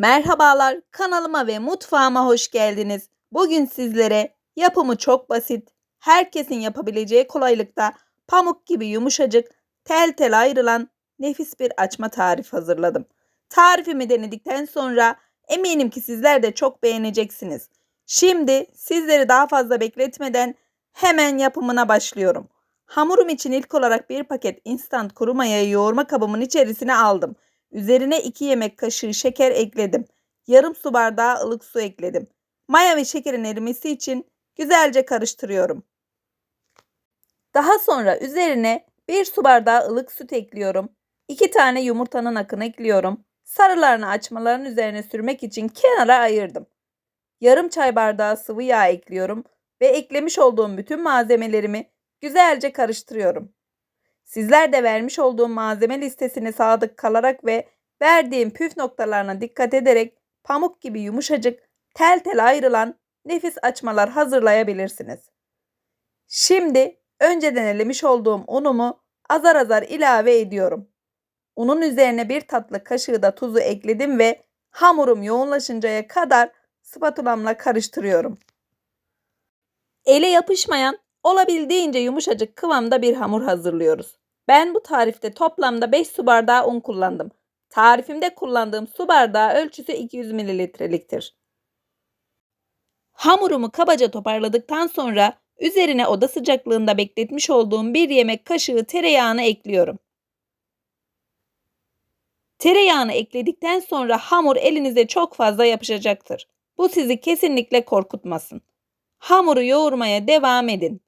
Merhabalar, kanalıma ve mutfağıma hoş geldiniz. Bugün sizlere yapımı çok basit, herkesin yapabileceği kolaylıkta pamuk gibi yumuşacık, tel tel ayrılan nefis bir açma tarifi hazırladım. Tarifimi denedikten sonra eminim ki sizler de çok beğeneceksiniz. Şimdi sizleri daha fazla bekletmeden hemen yapımına başlıyorum. Hamurum için ilk olarak bir paket instant kuru mayayı yoğurma kabımın içerisine aldım. Üzerine 2 yemek kaşığı şeker ekledim. Yarım su bardağı ılık su ekledim. Maya ve şekerin erimesi için güzelce karıştırıyorum. Daha sonra üzerine 1 su bardağı ılık süt ekliyorum. 2 tane yumurtanın akını ekliyorum. Sarılarını açmaların üzerine sürmek için kenara ayırdım. Yarım çay bardağı sıvı yağ ekliyorum ve eklemiş olduğum bütün malzemelerimi güzelce karıştırıyorum. Sizler de vermiş olduğum malzeme listesine sadık kalarak ve verdiğim püf noktalarına dikkat ederek pamuk gibi yumuşacık, tel tel ayrılan nefis açmalar hazırlayabilirsiniz. Şimdi önceden elemiş olduğum unumu azar azar ilave ediyorum. Unun üzerine bir tatlı kaşığı da tuzu ekledim ve hamurum yoğunlaşıncaya kadar spatulamla karıştırıyorum. Ele yapışmayan, olabildiğince yumuşacık kıvamda bir hamur hazırlıyoruz. Ben bu tarifte toplamda 5 su bardağı un kullandım. Tarifimde kullandığım su bardağı ölçüsü 200 mililitreliktir. Hamurumu kabaca toparladıktan sonra üzerine oda sıcaklığında bekletmiş olduğum bir yemek kaşığı tereyağını ekliyorum. Tereyağını ekledikten sonra hamur elinize çok fazla yapışacaktır. Bu sizi kesinlikle korkutmasın. Hamuru yoğurmaya devam edin.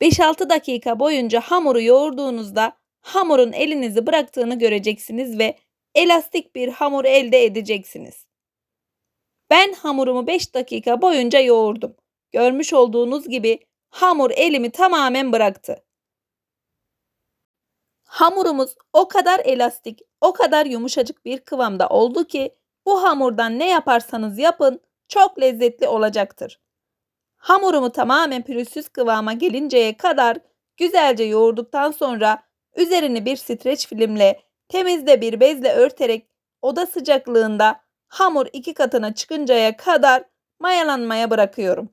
5-6 dakika boyunca hamuru yoğurduğunuzda hamurun elinizi bıraktığını göreceksiniz ve elastik bir hamur elde edeceksiniz. Ben hamurumu 5 dakika boyunca yoğurdum. Görmüş olduğunuz gibi hamur elimi tamamen bıraktı. Hamurumuz o kadar elastik, o kadar yumuşacık bir kıvamda oldu ki bu hamurdan ne yaparsanız yapın çok lezzetli olacaktır. Hamurumu tamamen pürüzsüz kıvama gelinceye kadar güzelce yoğurduktan sonra üzerini bir streç filmle temizde bir bezle örterek oda sıcaklığında hamur iki katına çıkıncaya kadar mayalanmaya bırakıyorum.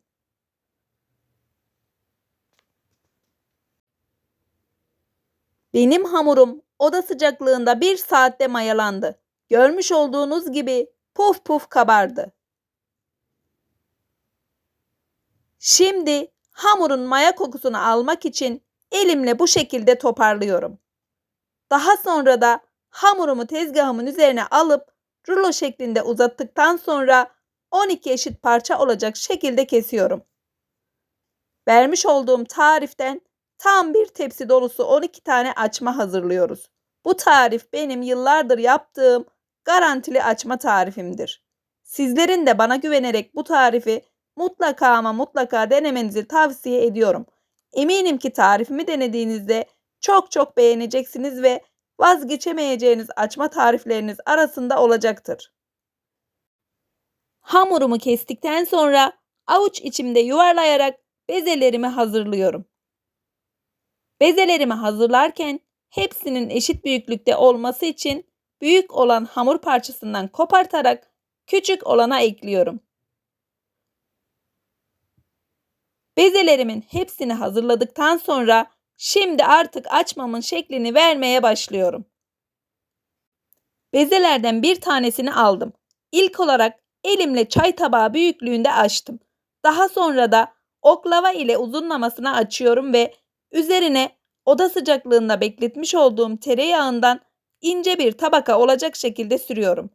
Benim hamurum oda sıcaklığında bir saatte mayalandı. Görmüş olduğunuz gibi puf puf kabardı. Şimdi hamurun maya kokusunu almak için elimle bu şekilde toparlıyorum. Daha sonra da hamurumu tezgahımın üzerine alıp rulo şeklinde uzattıktan sonra 12 eşit parça olacak şekilde kesiyorum. Vermiş olduğum tariften tam bir tepsi dolusu 12 tane açma hazırlıyoruz. Bu tarif benim yıllardır yaptığım garantili açma tarifimdir. Sizlerin de bana güvenerek bu tarifi mutlaka ama mutlaka denemenizi tavsiye ediyorum. Eminim ki tarifimi denediğinizde çok çok beğeneceksiniz ve vazgeçemeyeceğiniz açma tarifleriniz arasında olacaktır. Hamurumu kestikten sonra avuç içimde yuvarlayarak bezelerimi hazırlıyorum. Bezelerimi hazırlarken hepsinin eşit büyüklükte olması için büyük olan hamur parçasından kopartarak küçük olana ekliyorum. Bezelerimin hepsini hazırladıktan sonra şimdi artık açmamın şeklini vermeye başlıyorum. Bezelerden bir tanesini aldım. İlk olarak elimle çay tabağı büyüklüğünde açtım. Daha sonra da oklava ile uzunlamasına açıyorum ve üzerine oda sıcaklığında bekletmiş olduğum tereyağından ince bir tabaka olacak şekilde sürüyorum.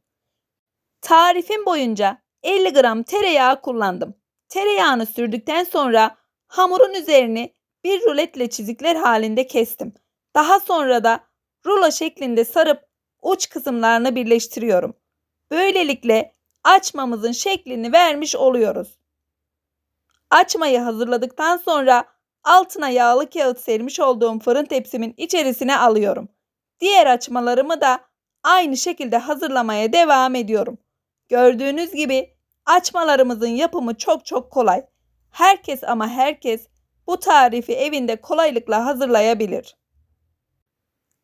Tarifim boyunca 50 gram tereyağı kullandım. Tereyağını sürdükten sonra hamurun üzerini bir ruletle çizikler halinde kestim. Daha sonra da rulo şeklinde sarıp uç kısımlarını birleştiriyorum. Böylelikle açmamızın şeklini vermiş oluyoruz. Açmayı hazırladıktan sonra altına yağlı kağıt sermiş olduğum fırın tepsimin içerisine alıyorum. Diğer açmalarımı da aynı şekilde hazırlamaya devam ediyorum. Gördüğünüz gibi açmalarımızın yapımı çok çok kolay. Herkes ama herkes bu tarifi evinde kolaylıkla hazırlayabilir.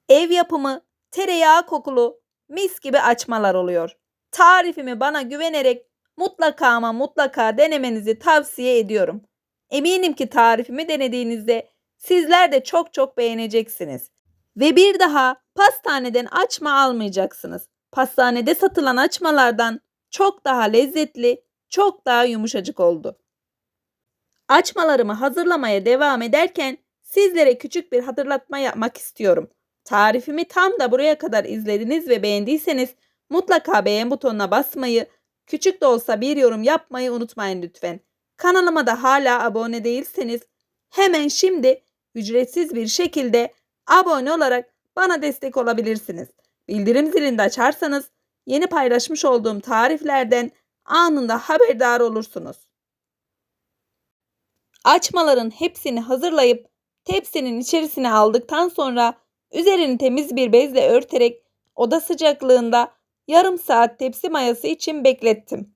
Ev yapımı tereyağı kokulu mis gibi açmalar oluyor. Tarifimi bana güvenerek mutlaka ama mutlaka denemenizi tavsiye ediyorum. Eminim ki tarifimi denediğinizde sizler de çok çok beğeneceksiniz. Ve bir daha pastaneden açma almayacaksınız. Pastanede satılan açmalardan çok daha lezzetli, çok daha yumuşacık oldu. Açmalarımı hazırlamaya devam ederken sizlere küçük bir hatırlatma yapmak istiyorum. Tarifimi tam da buraya kadar izlediniz ve beğendiyseniz mutlaka beğen butonuna basmayı, küçük de olsa bir yorum yapmayı unutmayın lütfen. Kanalıma da hala abone değilseniz hemen şimdi ücretsiz bir şekilde abone olarak bana destek olabilirsiniz. Bildirim zilini de açarsanız yeni paylaşmış olduğum tariflerden anında haberdar olursunuz. Açmaların hepsini hazırlayıp tepsinin içerisine aldıktan sonra üzerini temiz bir bezle örterek oda sıcaklığında yarım saat tepsi mayası için beklettim.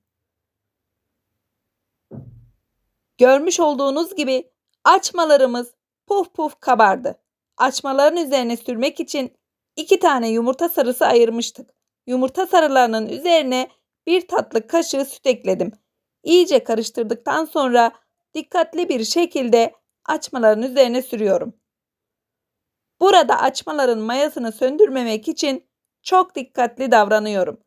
Görmüş olduğunuz gibi açmalarımız puf puf kabardı. Açmaların üzerine sürmek için iki tane yumurta sarısı ayırmıştık. Yumurta sarılarının üzerine bir tatlı kaşığı süt ekledim. İyice karıştırdıktan sonra dikkatli bir şekilde açmaların üzerine sürüyorum. Burada açmaların mayasını söndürmemek için çok dikkatli davranıyorum.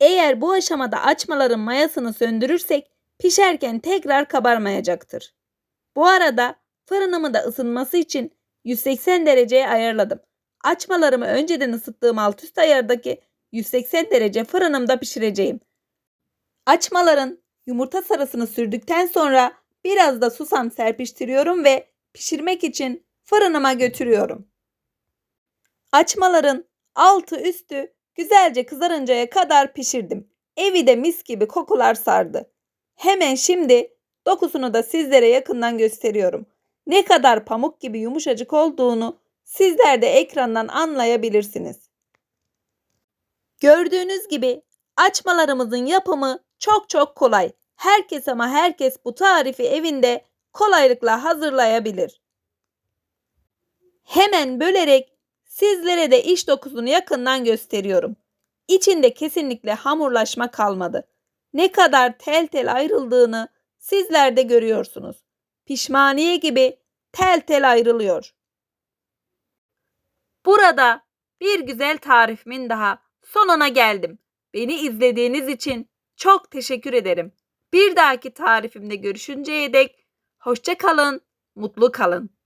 Eğer bu aşamada açmaların mayasını söndürürsek pişerken tekrar kabarmayacaktır. Bu arada fırınımı da ısınması için 180 dereceye ayarladım. Açmalarımı önceden ısıttığım alt üst ayardaki 180 derece fırınımda pişireceğim. Açmaların yumurta sarısını sürdükten sonra biraz da susam serpiştiriyorum ve pişirmek için fırınıma götürüyorum. Açmaların altı üstü güzelce kızarıncaya kadar pişirdim. Evi de mis gibi kokular sardı. Hemen şimdi dokusunu da sizlere yakından gösteriyorum. Ne kadar pamuk gibi yumuşacık olduğunu sizler de ekrandan anlayabilirsiniz. Gördüğünüz gibi açmalarımızın yapımı çok çok kolay. Herkes ama herkes bu tarifi evinde kolaylıkla hazırlayabilir. Hemen bölerek sizlere de iç dokusunu yakından gösteriyorum. İçinde kesinlikle hamurlaşma kalmadı. Ne kadar tel tel ayrıldığını sizler de görüyorsunuz. Pişmaniye gibi tel tel ayrılıyor. Burada bir güzel tarifimin daha sonuna geldim. Beni izlediğiniz için çok teşekkür ederim. Bir dahaki tarifimde görüşünceye dek hoşça kalın, mutlu kalın.